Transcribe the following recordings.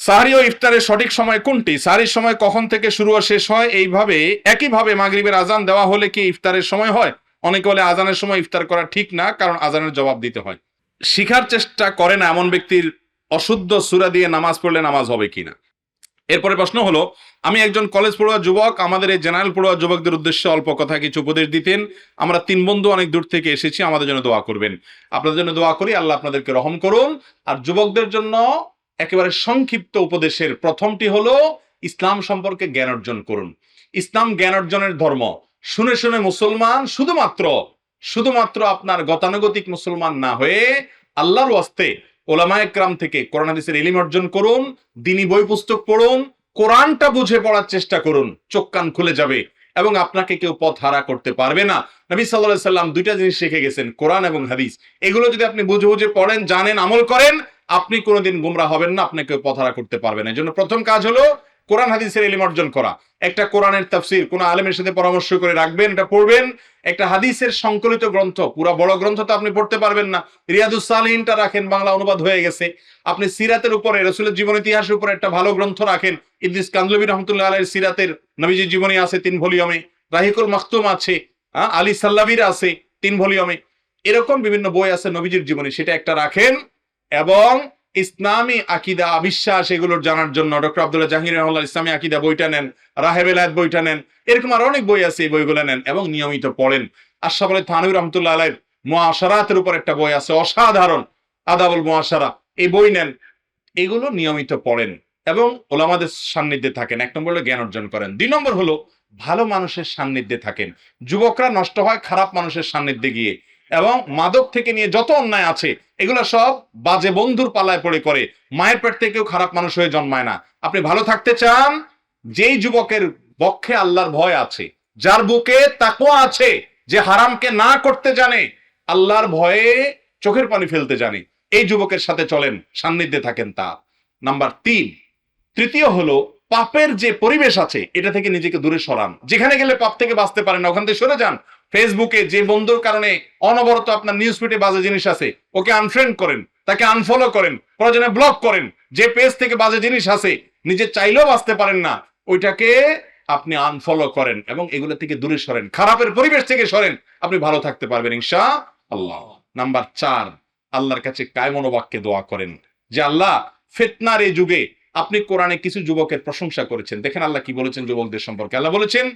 সাহারি ও ইফতারের সঠিক সময় কোনটি? সাহারির সময় কখন থেকে শুরু ও শেষ হয়? এইভাবে, একইভাবে মাগরিবের আজান দেওয়া হলে কি ইফতারের সময় হয়? অনেকে বলে আজানের সময় ইফতার করা ঠিক না, কারণ আজানের জবাব দিতে হয়। শিখার চেষ্টা করে না এমন ব্যক্তির অশুদ্ধ সুরা দিয়ে নামাজ পড়লে নামাজ হবে কিনা এরপরে প্রশ্ন হলো, আমি একজন কলেজ পড়ুয়া যুবক, আমাদের এই জেনারেল পড়ুয়া যুবকদের উদ্দেশ্যে অল্প কথা কিছু উপদেশ দিতেন। আমরা তিন বন্ধু অনেক দূর থেকে এসেছি, আমাদের জন্য দোয়া করবেন। আপনাদের জন্য দোয়া করি, আল্লাহ আপনাদেরকে রহম করুন। আর যুবকদের জন্য একেবারে সংক্ষিপ্ত উপদেশের প্রথমটি হলো, ইসলাম সম্পর্কে জ্ঞান অর্জন করুন। ইসলাম জ্ঞান অর্জনের ধর্ম। শুনে শুনে মুসলমান শুধুমাত্র শুধুমাত্র আপনার গতানুগতিক মুসলমান না হয়ে আল্লাহর ওয়াস্তে ওলামা থেকে কোরআন হাদিসের ইলিম অর্জন করুন, দিনী বই পুস্তক পড়ুন, কোরআনটা বুঝে পড়ার চেষ্টা করুন, চোখ কান খুলে যাবে এবং আপনাকে কেউ পথ হারা করতে পারবে না। নবী সাল্লাহ সাল্লাম দুইটা জিনিস শিখে গেছেন, কোরআন এবং হাদিস। এগুলো যদি আপনি বুঝে বুঝে পড়েন, জানেন, আমল করেন আপনি কোনোদিন গুমরা হবেন না আপনাকে পথারা করতে পারবেন এই জন্য প্রথম কাজ হলো কোরআন হাদিসের এলিম অর্জন করা। একটা কোরআনের তাফসির, কোন আলেমের সাথে পরামর্শ করে রাখবেন, এটা পড়বেন। একটা হাদিসের সংকলিত গ্রন্থ, পুরা বড় গ্রন্থ তো আপনি পড়তে পারবেন না। রিয়াদুস সালিহিনটা রাখেন, বাংলা অনুবাদ হয়ে গেছে। আপনি সিরাতের উপরে, রসুলের জীবন ইতিহাসের উপরে একটা ভালো গ্রন্থ রাখেন। ইদ্রিস কান্দলবী রহমতুল্লাহ আলের সিরাতের নবীজির জীবনী আছে তিন ভলিউমে। রাহিকুল মাখতুম আছে আলী সাল্লাবির আছে তিন ভলিউমে। এরকম বিভিন্ন বই আছে নবীজির জীবনী, সেটা একটা রাখেন। এবং ইসলামী আকিদা বিশ্বাস এগুলোর জানার জন্য ডক্টর আব্দুল্লাহ জাহির রহমাল্লাহ ইসলামী আকিদা বইটা নেন রাহেবেলায়ত বইটা নেন, এরকম আর অনেক বই আছে এই বইগুলো নেন এবং নিয়মিত পড়েন। আশরাফ আলী থানবী রহমতুল্লাহ আলাইর মহাসারাতের উপর একটা বই আছে, অসাধারণ, আদাবুল মহাসারা এই বই নেন, এগুলো নিয়মিত পড়েন এবং ওলামাদের সান্নিধ্যে থাকেন। এক নম্বর হলো জ্ঞান অর্জন করেন। দুই নম্বর হলো ভালো মানুষের সান্নিধ্যে থাকেন। যুবকরা নষ্ট হয়, খারাপ মানুষের সান্নিধ্যে গিয়ে। এবং মাদক থেকে নিয়ে যত অন্যায় আছে, এগুলো সব বাজে বন্ধুর পালায় পড়ে করে। মায়ের পেট থেকেও খারাপ মানুষ হয়ে জন্মায় না। আপনি ভালো থাকতে চান, যেই যুবকের বক্ষে আল্লাহর ভয় আছে, যার বুকে তাকওয়া আছে, যে হারামকে না করতে জানে, আল্লাহর ভয়ে চোখের পানি ফেলতে জানে, এই যুবকের সাথে চলেন, সান্নিধ্যে থাকেন তা নাম্বার তিন, তৃতীয় হলো, পাপের যে পরিবেশ আছে, এটা থেকে নিজেকে দূরে সরান। যেখানে গেলে পাপ থেকে বাঁচতে পারেন ওখান থেকে সরে যান। ফেসবুকে যে বন্ধুর কারণে অনবরত আপনার নিউজ ফিডে বাজে জিনিস আছে, ওকে আনফ্রেন্ড করেন, তাকে আনফলো করেন, প্রয়োজনে ব্লক করেন, যে পেজ থেকে বাজে জিনিস আছে, নিজে চাইলেও বাঁচতে পারেন না, ওইটাকে আপনি আনফলো করেন এবং এগুলো থেকে দূরে সরেন, খারাপের পরিবেশ থেকে সরেন, আপনি ভালো থাকতে পারবেন ইনশা আল্লাহ নাম্বার চার, আল্লাহর কাছে কায় মনোবাক্যে দোয়া করেন, যে আল্লাহ, ফেতনার এই যুগে আপনি কোরআনে কিছু যুবকের প্রশংসা করেছেন, দেখেন আল্লাহ কি বলেছেন যুবকদের সম্পর্কে? আল্লাহ বলেছেন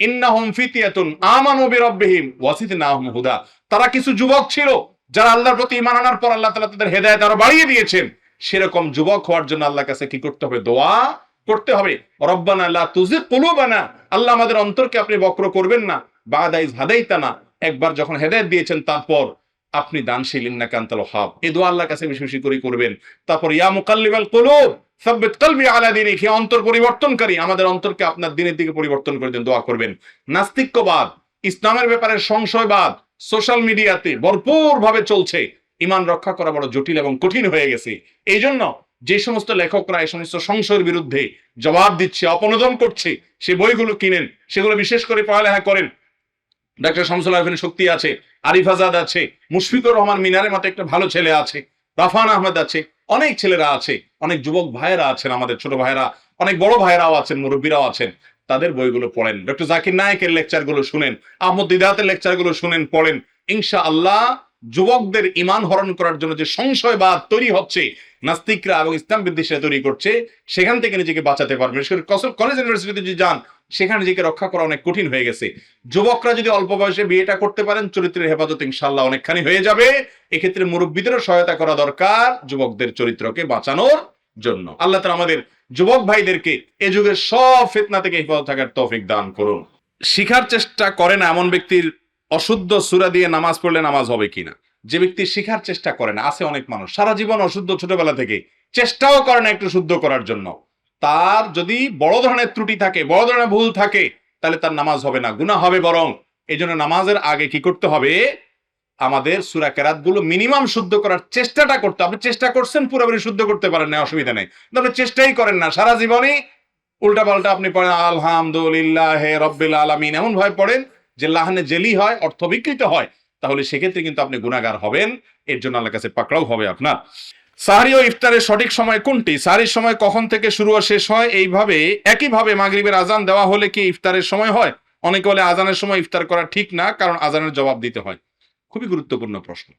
ইন্নাহুম ফিতিয়াতুন আমানু বিরাব্বিহিম, ওয়াসিদনাহুম হুদা। তারা কিছু যুবক ছিল, যারা আল্লাহর প্রতি ঈমান আনার পর আল্লাহ তাআলা তাদের হেদায়েত আরও বাড়িয়ে দিয়েছেন। সেরকম যুবক হওয়ার জন্য আল্লাহর কাছে কি করতে হবে? দোয়া করতে হবে। রব্বানা লা তুজিগ কুলুবানা। আল্লাহ আমাদের অন্তরকে আপনি বক্র করবেন না। বাদা ইজ হাদাইতানা। একবার যখন হেদায়েত দিয়েছেন, তারপর আপনি দানশীল ইন্নাকা আনতাল ওয়াহাব। এই দোয়া আল্লাহর কাছে বেশি বেশি করে করবেন। তারপর ইয়া মুকাল্লিবাল কুলুব। আলা আমাদের অন্তরকে আপনার দিনের দিকে পরিবর্তন করে দেন, দোয়া করবেন। নাস্তিক্যবাদ, ইসলামের ব্যাপারে সংশয়বাদ, সোশ্যাল মিডিয়াতে চলছে। ইমান রক্ষা করা বড় জটিল এবং কঠিন হয়ে গেছে। এই জন্য যে সমস্ত লেখকরা এই সমস্ত সংশয়ের বিরুদ্ধে জবাব দিচ্ছে, অপনোদন করছে, সে বইগুলো কিনেন, সেগুলো বিশেষ করে পড়ালেখা করেন। ডাক্তার শামসুল আরফিন শক্তি আছে, আরিফ আজাদ আছে, মুশফিকুর রহমান মিনারের মতো একটা ভালো ছেলে আছে, রাফান আহমেদ আছে অনেক ছেলেরা আছে, অনেক যুবক ভাইয়েরা আছেন আমাদের ছোট ভাইয়েরা, অনেক বড় ভাইয়েরাও আছেন, মুরব্বীরাও আছেন। তাদের বইগুলো পড়েন। ডক্টর জাকির নায়কের লেকচারগুলো শুনেন, আহমদ দিদাতের লেকচারগুলো শুনেন, পড়েন। ইনশা আল্লাহ যুবকদের ইমান হরণ করার জন্য যে সংশয়বাদ তৈরি হচ্ছে নাস্তিকরা এবং ইসলাম বিদ্বেষীরা তৈরি করছে, সেখান থেকে নিজেকে বাঁচাতে পারবেন বিশেষ করে কলেজ ইউনিভার্সিটিতে যদি যান, সেখানে নিজেকে রক্ষা করা অনেক কঠিন হয়ে গেছে। যুবকরা যদি অল্প বয়সে বিয়েটা করতে পারেন, চরিত্রের হেফাজত ইনশাল্লাহ অনেকখানি হয়ে যাবে। এক্ষেত্রে মুরব্বীদেরও সহায়তা করা দরকার যুবকদের চরিত্রকে বাঁচানোর জন্য। আল্লাহ তালা আমাদের যুবক ভাইদেরকে এ যুগের সব ফেতনা থেকে হেফাজত থাকার তৌফিক দান করুন। শিখার চেষ্টা করে না এমন ব্যক্তির অশুদ্ধ সুরা দিয়ে নামাজ পড়লে নামাজ হবে কিনা। যে ব্যক্তি শিখার চেষ্টা করে না, আছে অনেক মানুষ। সারা জীবন অশুদ্ধ ছোটবেলা থেকে চেষ্টাও করে না একটু শুদ্ধ করার জন্য। তার যদি বড় ধরনের ত্রুটি থাকে, বড় ধরনের ভুল থাকে, তাহলে তার নামাজ হবে না, গুনাহ হবে বরং এই জন্য নামাজের আগে কি করতে হবে? আমাদের সুরা কেরাতগুলো মিনিমাম শুদ্ধ করার চেষ্টাটা করতে আপনি চেষ্টা করছেন, পুরোপুরি শুদ্ধ করতে পারেন না অসুবিধা নেই। আপনি চেষ্টাই করেন না। সারা জীবনই উল্টা পাল্টা আপনি পড়েন, আলহামদুলিল্লাহ হে রব্বিল আলামিন। এমন ভাবে পড়েন যে লাহানে জেলি হয়, অর্থ বিকৃত হয়। তাহলে সেক্ষেত্রে কিন্তু আপনি গুণাগার হবেন। এর জন্য আল্লাহর কাছে পাকড়াও হবে আপনার। সাহারি ও ইফতারের সঠিক সময় কোনটি? সাহারির সময় কখন থেকে শুরু ও শেষ হয়? এইভাবে, একইভাবে মাগরিবের আজান দেওয়া হলে কি ইফতারের সময় হয়? অনেকে বলে আজানের সময় ইফতার করা ঠিক না, কারণ আজানের জবাব দিতে হয়। খুবই গুরুত্বপূর্ণ প্রশ্ন।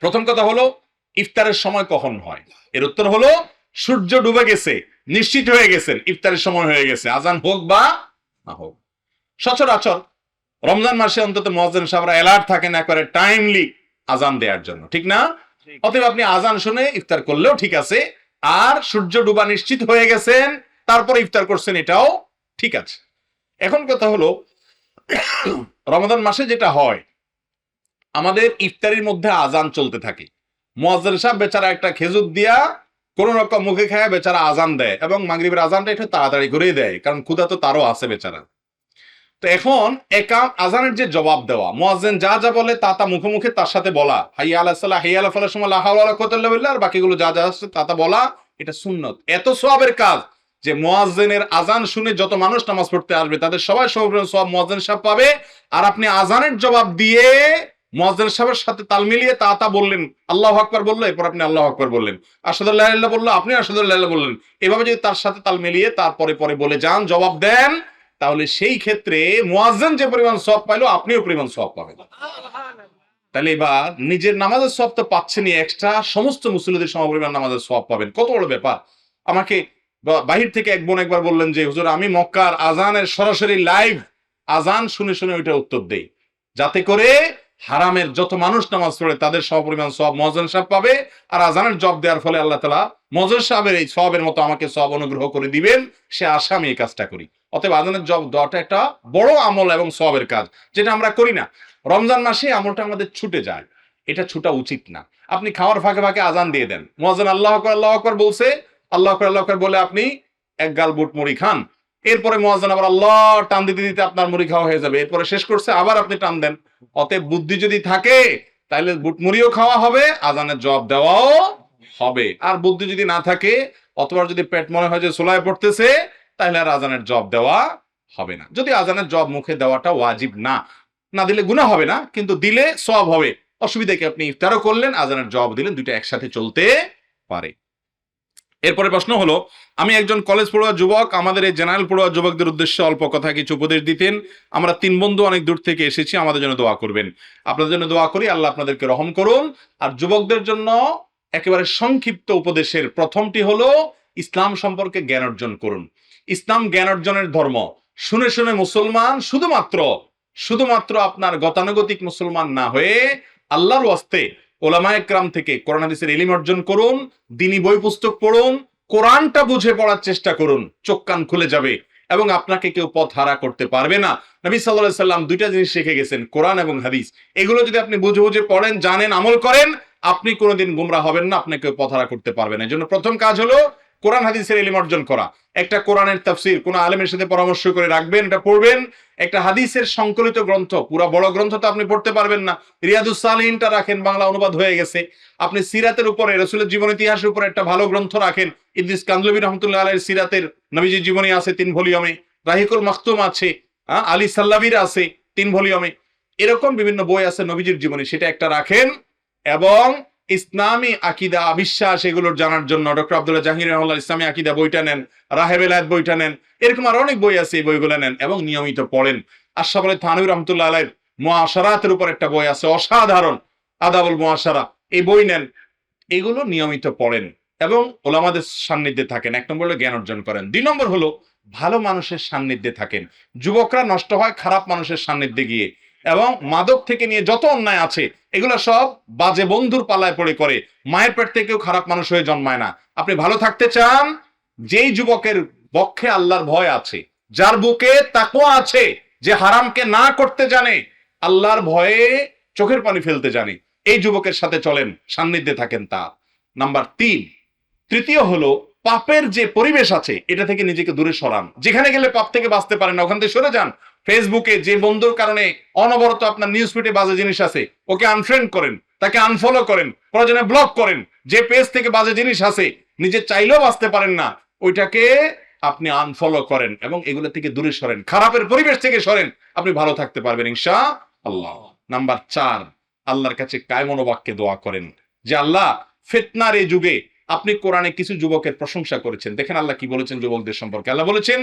প্রথম কথা হলো, ইফতারের সময় কখন হয়? এর উত্তর হলো, সূর্য ডুবে গেছে, নিশ্চিত হয়ে গেছেন, ইফতারের সময় হয়ে গেছে, আজান হোক বা না হোক। সচরাচর রমজান মাসে অন্তত মহাজন সাহরা অ্যালার্ট থাকেন একবারে টাইমলি আজান দেওয়ার জন্য ঠিক না? অতএব আপনি আজান শুনে ইফতার করলেও ঠিক আছে আর সূর্য ডুবা নিশ্চিত হয়ে গেছেন তারপরে ইফতার করছেন এটাও ঠিক আছে। এখন কথা হলো রমাদান মাসে যেটা হয় আমাদের ইফতারির মধ্যে আজান চলতে থাকে। মোয়াজ্জের সাহেব বেচারা একটা খেজুর দিয়া কোন রকম মুখে খায় বেচারা আজান দেয় এবং মাগরিবের আজানটা একটু তাড়াতাড়ি করেই দেয় কারণ ক্ষুধা তো তারও আছে বেচারা তো এখন একাম আজানের যে জবাব দেওয়া, মোয়াজ্জেন যা যা বলে তা তা মুখে মুখে তার সাথে বলা। হাইয়া আলাহ সাল্লাহ হাইয়া আলাহ ফালার সময় লাহাওয়ালা কোতাল্লাহ আর বাকিগুলো যা যা আছে তা তা বলা, এটা সুন্নত। এত সোয়াবের কাজ যে মোয়াজ্জেনের আজান শুনে যত মানুষ নামাজ পড়তে আসবে, তাদের সবাই সব সব মোয়াজ্জেন সাহেব পাবে। আর আপনি আজানের জবাব দিয়ে মোয়াজ্জেন সাহেবের সাথে তাল মিলিয়ে তা তা বললেন। আল্লাহ আকবর বলল, এরপর আপনি আল্লাহ আকবর বললেন। আসাদুল্লাহ আল্লাহ বলল, আপনি আসাদুল্লাহ বললেন। এভাবে যদি তার সাথে তাল মিলিয়ে তারপরে পরে বলে যান, জবাব দেন তাহলে সেই ক্ষেত্রে মোয়াজ্জেন যে পরিমাণ সব পাইলো আপনিও পরিমাণ সব পাবেন। তাহলে এবার নিজের নামাজের সব তো পাচ্ছেনই এক্সট্রা সমস্ত মুসলিমদের সমপরিমাণ নামাজের সব পাবেন। কত বড় ব্যাপার। আমাকে বাহির থেকে এক বোন একবার বললেন যে হুজুর আমি মক্কার আজানের সরাসরি লাইভ আজান শুনে শুনে ওইটা উত্তর দেই। যাতে করে হারামের যত মানুষ নামাজ পড়ে তাদের সমপরিমাণ সব মজন সাহেব পাবে আর আজানের জব দেওয়ার ফলে আল্লাহ তালা মজন সাহেবের এই সবের মতো আমাকে সব অনুগ্রহ করে দিবেন। সে আশা আমি এই কাজটা করি। অতএব আজানের জব দেওয়াটা একটা বড় আমল এবং সবের কাজ, যেটা আমরা করি না। রমজান মাসে আমলটা আমাদের ছুটে যায়, এটা ছুটা উচিত না। আপনি খাওয়ার ফাঁকে ফাঁকে আজান দিয়ে দেন। মহাজন আল্লাহ আকবর আল্লাহ আকবর বলছে, আল্লাহ আকবর আল্লাহ আকবর বলে আপনি এক গাল বুট মুড়ি খান। এরপরে মহাজন আবার আল্লাহ টান দিতে দিতে আপনার মুড়ি খাওয়া হয়ে যাবে। এরপরে শেষ করছে, আবার আপনি টান দেন। অতএব বুদ্ধি যদি থাকে তাহলে বুট মুড়িও খাওয়া হবে, আজানের জব দেওয়াও হবে। আর বুদ্ধি যদি না থাকে অথবা যদি পেট মনে হয় যে সোলায় পড়তেছে তাহলে আর আজানের জব দেওয়া হবে না। যদি আজানের জব মুখে দেওয়াটা ওয়াজিব না না দিলে গুণা হবে না, কিন্তু দিলে সব হবে। অসুবিধা কি আপনি ইফতারও করলেন, আজানের জব দিলেন, দুইটা একসাথে চলতে পারে। এরপরে প্রশ্ন হলো, আমি একজন কলেজ পড়ুয়া যুবক, আমাদের এই জেনারেল পড়ুয়া যুবকদের উদ্দেশ্যে অল্প কথা কিছু উপদেশ দিতেন। আমরা তিন বন্ধু অনেক দূর থেকে এসেছি, আমাদের জন্য দোয়া করবেন। আপনাদের জন্য দোয়া করি, আল্লাহ আপনাদেরকে রহম করুন। আর যুবকদের জন্য একেবারে সংক্ষিপ্ত উপদেশের প্রথমটি হলো, ইসলাম সম্পর্কে জ্ঞান অর্জন করুন। ইসলাম জ্ঞান অর্জনের ধর্ম। শুনে শুনে মুসলমান শুধুমাত্র শুধুমাত্র আপনার গতানুগতিক মুসলমান না হয়ে আল্লাহর ওয়াস্তে ওলামা একরাম থেকে কোরআন হাদিসের ইলিম অর্জন করুন, দিনী বই পুস্তক পড়ুন, কোরআনটা বুঝে পড়ার চেষ্টা করুন, চোখ কান খুলে যাবে এবং আপনাকে কেউ পথ হারা করতে পারবে না। নবী সাল্লাহ সাল্লাম দুইটা জিনিস শিখে গেছেন, কোরআন এবং হাদিস। এগুলো যদি আপনি বুঝে বুঝে পড়েন, জানেন, আমল করেন, আপনি কোনোদিন গুমরা হবেন না, আপনাকে পথ হারা করতে পারবেন এই জন্য প্রথম কাজ হলো কোরআন হাদিসের এলিম অর্জন করা। একটা কোরআনের তাফসির, কোন আলেমের সাথে পরামর্শ করে রাখবেন, এটা পড়বেন। একটা হাদিসের সংকলিত গ্রন্থ, পুরা বড় গ্রন্থ তো আপনি পড়তে পারবেন না। রিয়াদুস সালিনটা রাখেন, বাংলা অনুবাদ হয়ে গেছে। আপনি সিরাতের উপরে, রসুলের জীবন ইতিহাসের উপরে একটা ভালো গ্রন্থ রাখেন। ইদ্রিস কান্দলবী রহমতুল্লাহ আলের সিরাতের নবীজির জীবনী আছে তিন ভলিউমে। রাহিকুল মাখতুম আছে আলী সাল্লাবির আছে তিন ভলিউমে। এরকম বিভিন্ন বই আছে নবীজির জীবনী, সেটা একটা রাখেন। এবং ইসলামী আকিদা বিশ্বাস এগুলোর জানার জন্য ডক্টর আব্দুল্লাহ জাহির রহমাল্লাহ ইসলামী আকিদা বইটা নেন, রাহেব বইটা নেন, এরকম আর অনেক বই আছে এই বইগুলো নেন এবং নিয়মিত পড়েন। আশরাফ আলী থানবী রহমতুল্লাহ আলাইর মহাসারাতের উপর একটা বই আছে, অসাধারণ, আদাবুল মহাসারা এই বই নেন, এগুলো নিয়মিত পড়েন এবং ওলামাদের সান্নিধ্যে থাকেন। এক নম্বর হলো জ্ঞান অর্জন করেন। দুই নম্বর হলো ভালো মানুষের সান্নিধ্যে থাকেন। যুবকরা নষ্ট হয়, খারাপ মানুষের সান্নিধ্যে গিয়ে। এবং মাদক থেকে নিয়ে যত অন্যায় আছে, এগুলো সব বাজে বন্ধুর পালায় পড়ে করে। মায়ের পেট থেকেও খারাপ মানুষ হয়ে জন্মায় না। আপনি ভালো থাকতে চান, যেই যুবকের বক্ষে আল্লাহর ভয় আছে, যার বুকে তাকওয়া আছে, যে হারামকে না করতে জানে, আল্লাহর ভয়ে চোখের পানি ফেলতে জানে, এই যুবকের সাথে চলেন, সান্নিধ্যে থাকেন তা নাম্বার তিন, তৃতীয় হলো, পাপের যে পরিবেশ আছে, এটা থেকে নিজেকে দূরে সরান। যেখানে গেলে পাপ থেকে বাঁচতে পারেন ওখান থেকে সরে যান। ফেসবুকে যে বন্ধুর কারণে অনবরত আপনার নিউজ ফিডে বাজে জিনিস আছে, ওকে আনফ্রেন্ড করেন, তাকে আনফলো করেন, প্রয়োজনে ব্লক করেন, যে পেজ থেকে বাজে জিনিস আছে, নিজে চাইলেও বাঁচতে পারেন না, ওইটাকে আপনি আনফলো করেন এবং এগুলো থেকে দূরে সরেন, খারাপের পরিবেশ থেকে সরেন, আপনি ভালো থাকতে পারবেন ইনশা আল্লাহ নাম্বার চার, আল্লাহর কাছে কায় মনোবাক্যে দোয়া করেন যে, আল্লাহ, ফেতনার এই যুগে আপনি কোরআনে কিছু যুবকের প্রশংসা করেছেন। দেখেন আল্লাহ কি বলেছেন যুবকদের সম্পর্কে? আল্লাহ বলেছেন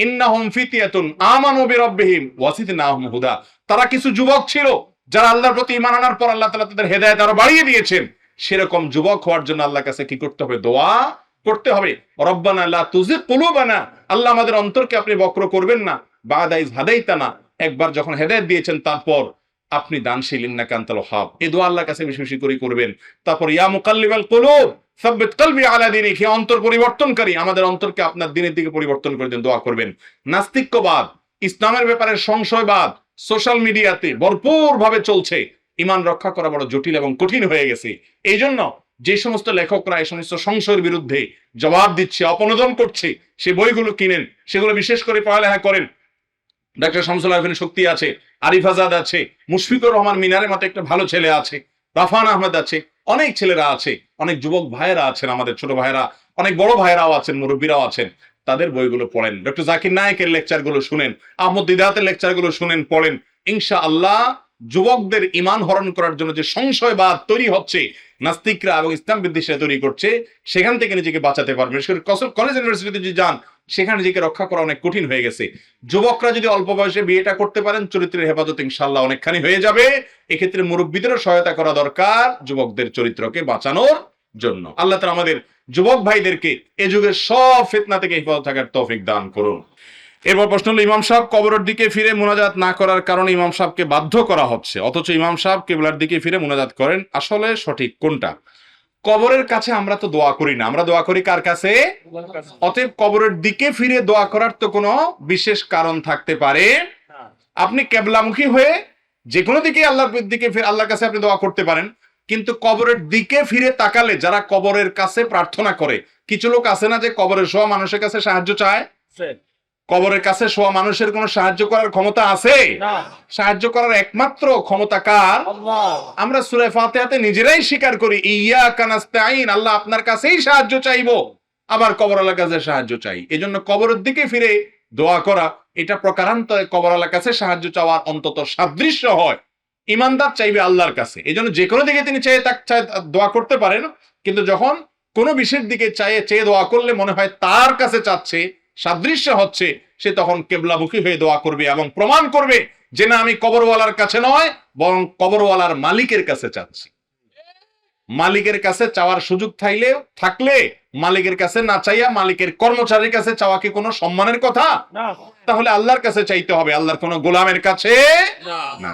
ইন্নাহুম ফিতিয়াতুন আমানু বিরাব্বিহিম, ওয়াসিদনাহুম হুদা। তারা কিছু যুবক ছিল, যারা আল্লাহর প্রতি ঈমান আনার পর আল্লাহ তাআলা তাদের হেদায়েত আরও বাড়িয়ে দিয়েছেন। সেরকম যুবক হওয়ার জন্য আল্লাহর কাছে কি করতে হবে? দোয়া করতে হবে। রব্বানা লা তুজিগ কুলুবানা। আল্লাহ আমাদের অন্তরকে আপনি বক্র করবেন না। বাদা ইজ হাদাইতানা। একবার যখন হেদায়েত দিয়েছেন, তারপর আপনি দানশীল ইন্নাকা আনতাল ওয়াহাব। এই দোয়া আল্লাহর কাছে বেশি বেশি করে করবেন। তারপর ইয়া মুকাল্লিবাল কুলুব সাব্বিত কলবি আলা দিনিক, হে অন্তর পরিবর্তনকারী, আমাদের অন্তরকে আপনার দিনের দিকে পরিবর্তন করে দেন, দোয়া করবেন। নাস্তিক্যবাদ, ইসলামের ব্যাপারে সংশয়বাদ, সোশ্যাল মিডিয়াতে ভরপুর ভাবে চলছে। ইমান রক্ষা করা বড় জটিল এবং কঠিন হয়ে গেছে। এই জন্য যে সমস্ত লেখকরা এই সমস্ত সংশয়ের বিরুদ্ধে জবাব দিচ্ছে, অপনোদন করছে, সে বইগুলো কিনেন, সেগুলো বিশেষ করে পড়ালেখা করেন। ডাক্তার শামসুল আহমেদ শক্তি আছে, আরিফ আজাদ আছে, মুশফিকুর রহমান মিনারের মতো একটা ভালো ছেলে আছে, রাফান আহমেদ আছে অনেক ছেলেরা আছে, অনেক যুবক ভাইয়েরা আছেন আমাদের ছোট ভাইয়েরা, অনেক বড় ভাইয়েরাও আছেন, মুরব্বীরাও আছেন। তাদের বইগুলো পড়েন। ডক্টর জাকির নায়কের লেকচারগুলো শুনেন, আহমদ দিদাতের লেকচারগুলো শুনেন, পড়েন। ইনশা আল্লাহ যুবকদের ইমান হরণ করার জন্য যে সংশয়বাদ তৈরি হচ্ছে, নাস্তিকরা এবং ইসলাম বিদ্বেষীরা তৈরি করছে, সেখান থেকে নিজেকে বাঁচাতে পারবেন। কলেজ, ইউনিভার্সিটিতে যদি যান সেখানে নিজেকে রক্ষা করা অনেক কঠিন হয়ে গেছে। যুবকরা যদি অল্প বয়সে বিয়েটা করতে পারেন, চরিত্রের হেফাজত ইনশাল্লাহ অনেকখানি হয়ে যাবে। এক্ষেত্রে মুরব্বীদেরও সহায়তা করা দরকার যুবকদের চরিত্রকে বাঁচানোর জন্য। আল্লাহ তাআলা আমাদের যুবক ভাইদেরকে এ যুগের সব ফেতনা থেকে হেফাজত থাকার তৌফিক দান করুন। এরপর প্রশ্ন হলো, ইমাম সাহেব কবরের দিকে ফিরে মোনাজাত না করার কারণে ইমাম সাহেবকে বাধ্য করা হচ্ছে? অথচ ইমাম সাহেব কেবলার দিকে ফিরে মোনাজাত করেন। আসলে সঠিক কোনটা? কবরের কাছে আমরা তো দোয়া করি না। আমরা দোয়া করি কার কাছে? অতএব কবরের দিকে ফিরে দোয়া করার তো কোনো বিশেষ কারণ থাকতে পারে। আপনি কেবলামুখী হয়ে যে কোনো দিকে আল্লাহর দিকে আল্লাহর কাছে আপনি দোয়া করতে পারেন। কিন্তু কবরের দিকে ফিরে তাকালে যারা কবরের কাছে প্রার্থনা করে, কিছু লোক আছে না যে কবরের শোয়া মানুষের কাছে সাহায্য চায়? কবরের কাছে শোয়া মানুষের কোনো সাহায্য করার ক্ষমতা আছে? সাহায্য করার একমাত্র ক্ষমতা কার? আমরা সুরে ফাতেহাতে নিজেরাই স্বীকার করি ইয়া কানাস্তাইন আল্লাহ আপনার কাছেই সাহায্য চাইব। আবার কবর আল্লাহর কাছে সাহায্য চাই। এজন্য কবরের দিকে ফিরে দোয়া করা এটা প্রকারান্তরে কবর আল্লাহর কাছে সাহায্য চাওয়ার অন্তত সাদৃশ্য হয়। ইমানদার চাইবে আল্লাহর কাছে। এই জন্য যে কোনো দিকে তিনি চেয়ে তাক দোয়া করতে পারেন কিন্তু যখন কোনো বিশেষ দিকে চাইয়ে চেয়ে দোয়া করলে মনে হয় তার কাছে চাচ্ছে সাদৃশ্য হচ্ছে সে তখন কেবলামুখী হয়ে দোয়া করবে এবং প্রমাণ করবে যে না আমি কবরওয়ালার কাছে নয় বরং কবরওয়ালার মালিকের কাছে চাচ্ছি। মালিকের কাছে চাওয়ার সুযোগ থাইলে থাকলে মালিকের কাছে না চাইয়া মালিকের কর্মচারীর কাছে চাওয়া কি কোনো সম্মানের কথা? তাহলে আল্লাহর কাছে চাইতে হবে। আল্লাহর কোনো গোলামের কাছে না।